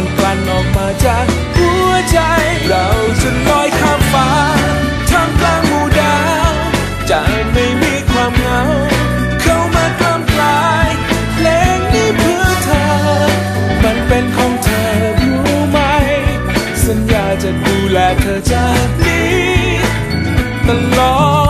มันกลั่นออกมาจากหัวใจ เราจะลอยข้ามฟ้าท่ามกลางหมู่ดาวจะไม่มีความเหงา เข้ามากล้ำกลายเพลงนี้เพื่อเธอ มันเป็นของเธอรู้ไหม สัญญาจะดูแลเธอจากนี้ตลอด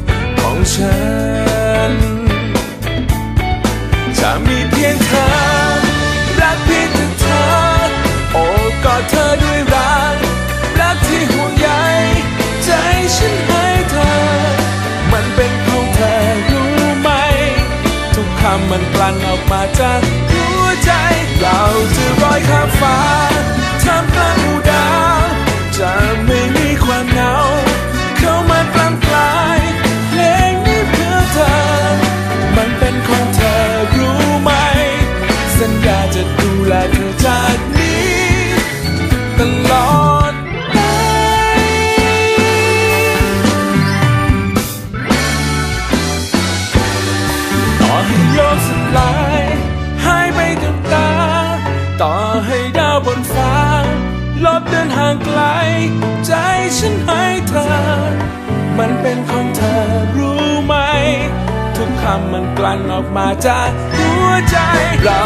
คำมันกลั่นออกมาจากหัวใจ เราจะลอยข้ามฟ้าทำกลาง ลบเดินห่างไกล ใจฉันให้เธอ มันเป็นของเธอรู้ไหม ทุกคำมันกลั่นออกมาจากหัวใจเรา